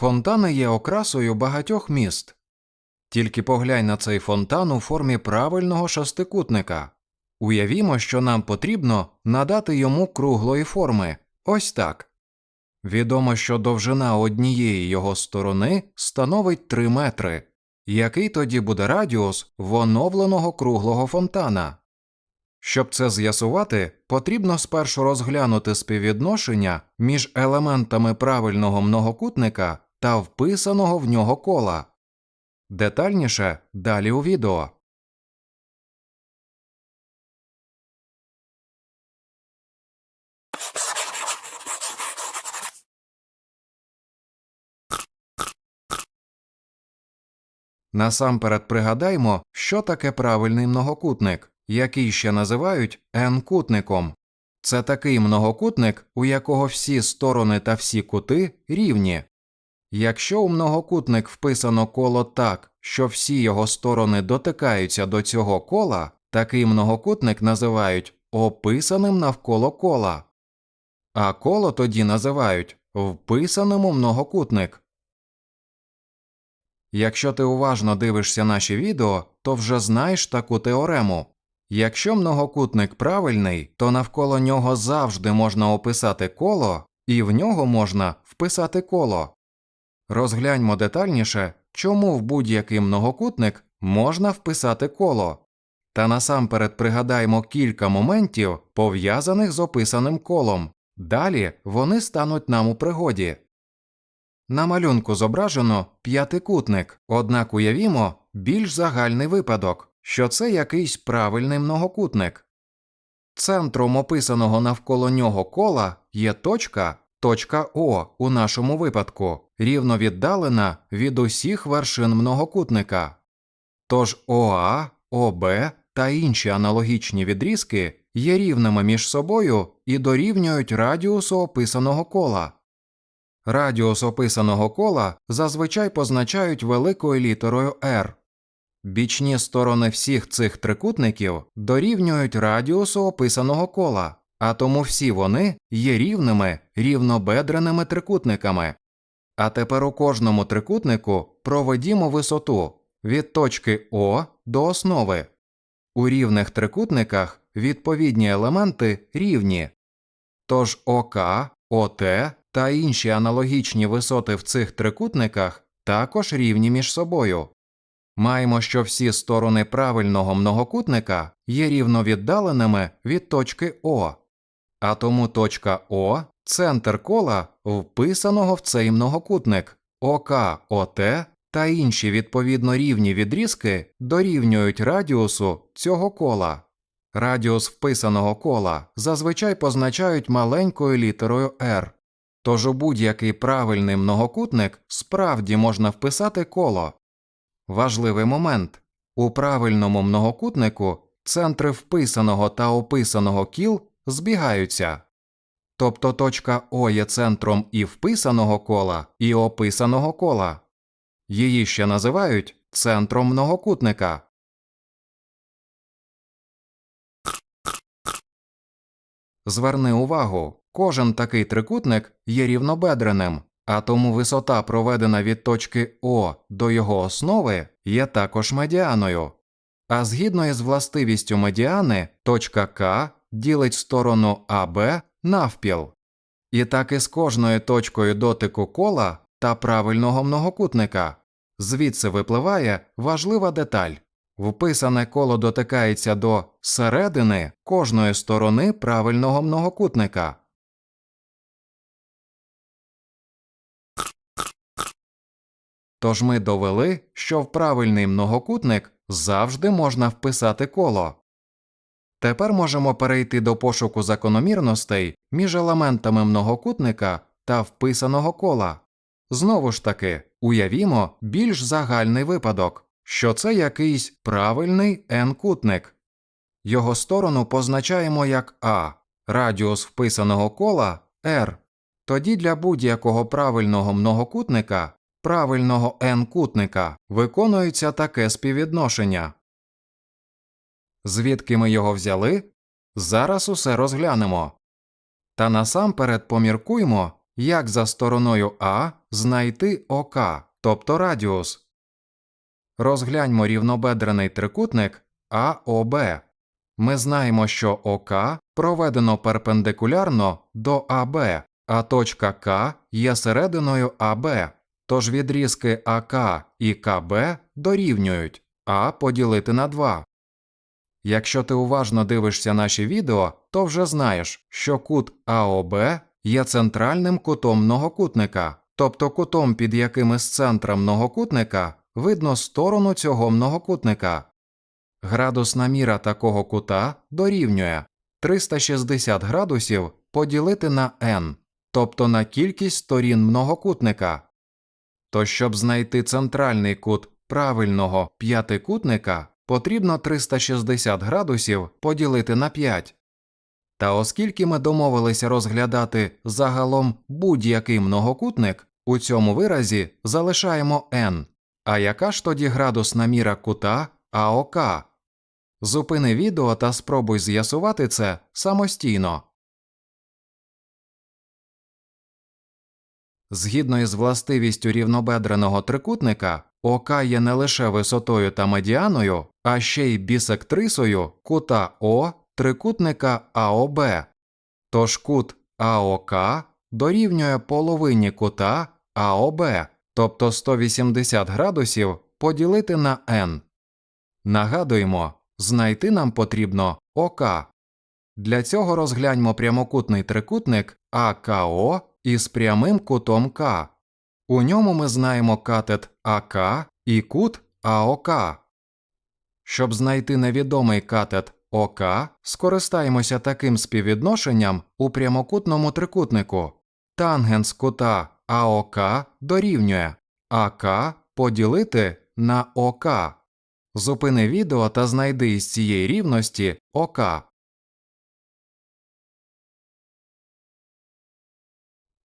Фонтани є окрасою багатьох міст. Тільки поглянь на цей фонтан у формі правильного шестикутника. Уявімо, що нам потрібно надати йому круглої форми. Ось так. Відомо, що довжина однієї його сторони становить 3 метри. Який тоді буде радіус в оновленого круглого фонтана? Щоб це з'ясувати, потрібно спершу розглянути співвідношення між елементами правильного многокутника та вписаного в нього кола. Детальніше далі у відео. Насамперед пригадаймо, що таке правильний многокутник, який ще називають n-кутником. Це такий многокутник, у якого всі сторони та всі кути рівні. Якщо у многокутник вписано коло так, що всі його сторони дотикаються до цього кола, такий многокутник називають описаним навколо кола, а коло тоді називають вписаним у многокутник. Якщо ти уважно дивишся наші відео, то вже знаєш таку теорему. Якщо многокутник правильний, то навколо нього завжди можна описати коло, і в нього можна вписати коло. Розгляньмо детальніше, чому в будь-який многокутник можна вписати коло. Та насамперед пригадаймо кілька моментів, пов'язаних з описаним колом. Далі вони стануть нам у пригоді. На малюнку зображено п'ятикутник, однак уявімо більш загальний випадок, що це якийсь правильний многокутник. Центром описаного навколо нього кола є точка, точка О у нашому випадку, рівно віддалена від усіх вершин многокутника. Тож ОА, ОБ та інші аналогічні відрізки є рівними між собою і дорівнюють радіусу описаного кола. Радіус описаного кола зазвичай позначають великою літерою R. Бічні сторони всіх цих трикутників дорівнюють радіусу описаного кола, а тому всі вони є рівними рівнобедреними трикутниками. А тепер у кожному трикутнику проведімо висоту від точки О до основи. У рівних трикутниках відповідні елементи рівні. Тож ОК, ОТ та інші аналогічні висоти в цих трикутниках також рівні між собою. Маємо, що всі сторони правильного многокутника є рівновіддаленими від точки О, а тому точка О центр кола вписаного в цей многокутник, ОК, ОТ та інші відповідно рівні відрізки дорівнюють радіусу цього кола. Радіус вписаного кола зазвичай позначають маленькою літерою R. Тож у будь-який правильний многокутник справді можна вписати коло. Важливий момент у правильному многокутнику центри вписаного та описаного кіл збігаються. Тобто точка О є центром і вписаного кола, і описаного кола. Її ще називають центром многокутника. Зверни увагу, кожен такий трикутник є рівнобедреним, а тому висота, проведена від точки О до його основи, є також медіаною. А згідно із властивістю медіани, точка К ділить сторону АБ навпіл. І так і з кожною точкою дотику кола та правильного многокутника. Звідси випливає важлива деталь. Вписане коло дотикається до середини кожної сторони правильного многокутника. Тож ми довели, що в правильний многокутник завжди можна вписати коло. Тепер можемо перейти до пошуку закономірностей між елементами многокутника та вписаного кола. Знову ж таки, уявімо більш загальний випадок, що це якийсь правильний n-кутник. Його сторону позначаємо як А, радіус вписаного кола R. Тоді для будь-якого правильного многокутника, правильного n-кутника, виконується таке співвідношення. Звідки ми його взяли? Зараз усе розглянемо. Та насамперед поміркуймо, як за стороною А знайти ОК, тобто радіус. Розгляньмо рівнобедрений трикутник АОБ. Ми знаємо, що ОК проведено перпендикулярно до АБ, а точка К є серединою АБ, тож відрізки АК і КБ дорівнюють А поділити на 2. Якщо ти уважно дивишся наші відео, то вже знаєш, що кут АОБ є центральним кутом многокутника, тобто кутом, під яким із центра многокутника видно сторону цього многокутника. Градусна міра такого кута дорівнює 360 градусів поділити на n, тобто на кількість сторін многокутника. То щоб знайти центральний кут правильного п'ятикутника, потрібно 360 градусів поділити на 5. Та оскільки ми домовилися розглядати загалом будь-який многокутник, у цьому виразі залишаємо n. А яка ж тоді градусна міра кута АОК? Зупини відео та спробуй з'ясувати це самостійно. Згідно із властивістю рівнобедреного трикутника, ОК є не лише висотою та медіаною, а ще й бісектрисою кута О трикутника АОБ. Тож кут АОК дорівнює половині кута АОБ, тобто 180 градусів поділити на n. Нагадуємо, знайти нам потрібно ОК. Для цього розгляньмо прямокутний трикутник АКО із прямим кутом К. У ньому ми знаємо катет АК і кут АОК. Щоб знайти невідомий катет ОК, скористаємося таким співвідношенням у прямокутному трикутнику. Тангенс кута АОК дорівнює АК поділити на ОК. Зупини відео та знайди із цієї рівності ОК.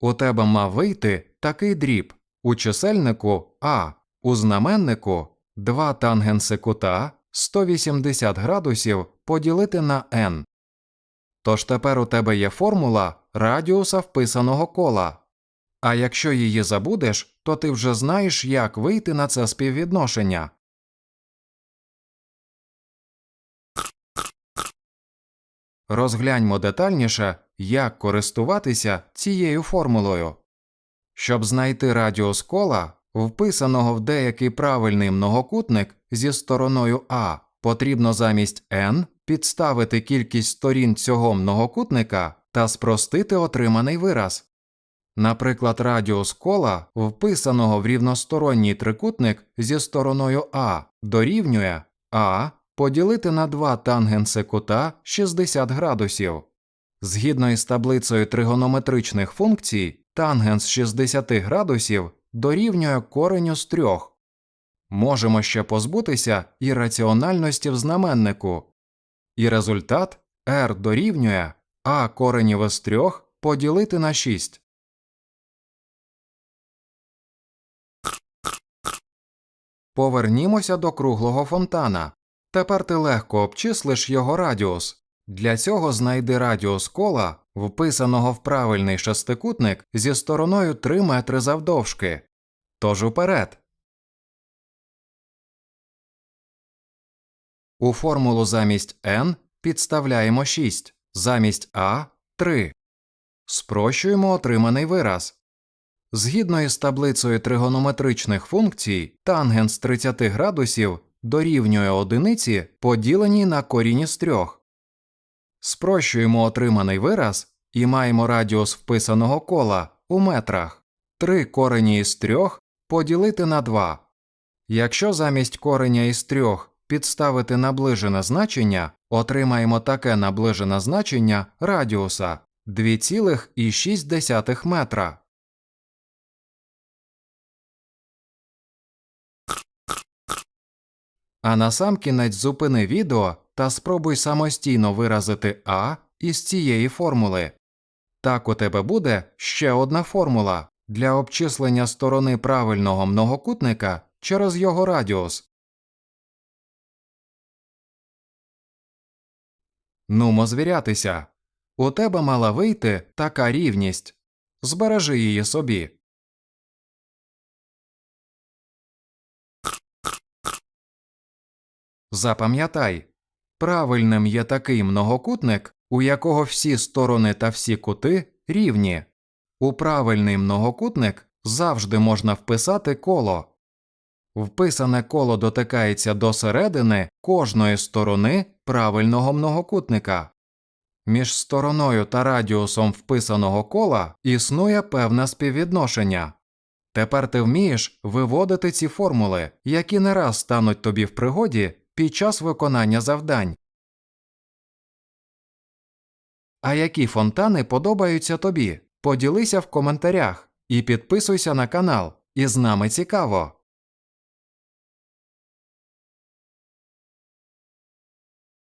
У тебе мав вийти такий дріб у чисельнику А, у знаменнику 2 тангенси кута 180 градусів поділити на n. Тож тепер у тебе є формула радіуса вписаного кола. А якщо її забудеш, то ти вже знаєш, як вийти на це співвідношення. Розгляньмо детальніше, як користуватися цією формулою. Щоб знайти радіус кола, вписаного в деякий правильний многокутник зі стороною А, потрібно замість n підставити кількість сторін цього многокутника та спростити отриманий вираз. Наприклад, радіус кола, вписаного в рівносторонній трикутник зі стороною А, дорівнює А поділити на 2 тангенси кута 60 градусів. Згідно із таблицею тригонометричних функцій, тангенс 60 градусів дорівнює кореню з трьох. Можемо ще позбутися ірраціональності в знаменнику. І результат r дорівнює а коренів із трьох поділити на 6. Повернімося до круглого фонтана. Тепер ти легко обчислиш його радіус. Для цього знайди радіус кола, вписаного в правильний шестикутник зі стороною 3 метри завдовжки. Тож уперед. У формулу замість n підставляємо 6, замість а 3. Спрощуємо отриманий вираз. Згідно із таблицею тригонометричних функцій, тангенс 30 градусів дорівнює одиниці, поділеній на корінь із трьох. Спрощуємо отриманий вираз і маємо радіус вписаного кола у метрах 3 корені із 3 поділити на 2. Якщо замість кореня із 3 підставити наближене значення, отримаємо таке наближене значення радіуса 2,6 метра. А насамкінець зупини відео та спробуй самостійно виразити А із цієї формули. Так у тебе буде ще одна формула для обчислення сторони правильного многокутника через його радіус. Нумо звірятися. У тебе мала вийти така рівність. Збережи її собі. Запам'ятай, правильним є такий многокутник, у якого всі сторони та всі кути рівні. У правильний многокутник завжди можна вписати коло. Вписане коло дотикається до середини кожної сторони правильного многокутника. Між стороною та радіусом вписаного кола існує певне співвідношення. Тепер ти вмієш виводити ці формули, які не раз стануть тобі в пригоді під час виконання завдань. А які фонтани подобаються тобі? Поділися в коментарях і підписуйся на канал. І з нами цікаво.